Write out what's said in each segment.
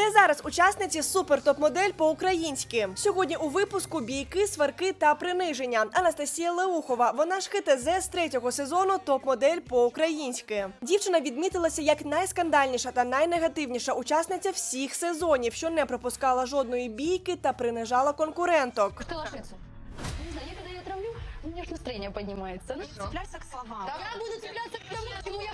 Де зараз учасниці супер топ-модель по-українськи? Сьогодні у випуску бійки, сварки та приниження. Анастасія Леухова. Вона ж ХТЗ з третього сезону топ-модель по-українськи. Дівчина відмітилася як найскандальніша та найнегативніша учасниця всіх сезонів, що не пропускала жодної бійки та принижала конкуренток. Ложиться. Не знаю, я когда ее травлю, у меня аж настроение поднимается. Ну, Цепляйся к словам. я буду цепляться к тому, к чему я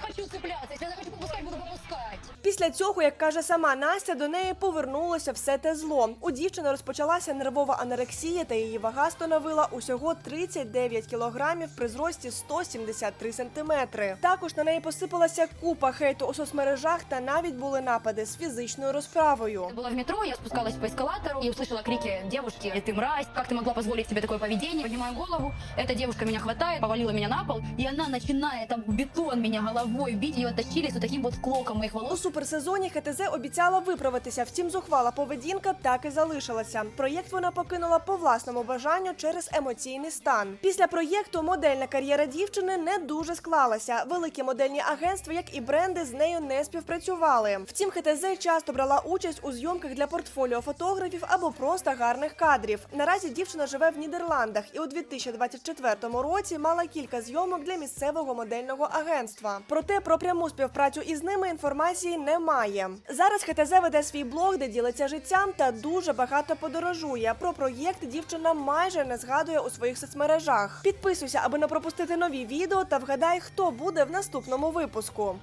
Після цього, як каже сама Настя, до неї повернулося все те зло. У дівчини розпочалася нервова анорексія, та її вага становила усього 39 кілограмів при зрості 173 сантиметри. Також на неї посипалася купа хейту у соцмережах, та навіть були напади з фізичною розправою. Я была в метро, я спускалась по эскалатору и услышала крики девушки «Ты мразь! Как ты могла позволить себе такое поведение?» Поднимаю голову, эта девушка меня хватает, повалила меня на пол, и она начинает там в бетон меня головой бить, ее оттащили с вот таким вот клоком моих У волос. суперсезоні ХТЗ обіцяла виправитися, втім зухвала поведінка так і залишилася. Проєкт вона покинула по власному бажанню через емоційний стан. Після проєкту модельна кар'єра дівчини не дуже склалася. Великі модельні агентства, як і бренди, з нею не співпрацювали. Втім, ХТЗ часто брала участь у зйомках для портфоліо фотографів або просто гарних кадрів. Наразі дівчина живе в Нідерландах і у 2024 році мала кілька зйомок для місцевого модельного агентства. Проте про пряму співпрацю із ними інформації немає. Зараз ХТЗ веде свій блог, де ділиться життям та дуже багато подорожує. Про проєкт дівчина майже не згадує у своїх соцмережах. Підписуйся, аби не пропустити нові відео та вгадай, хто буде в наступному випуску.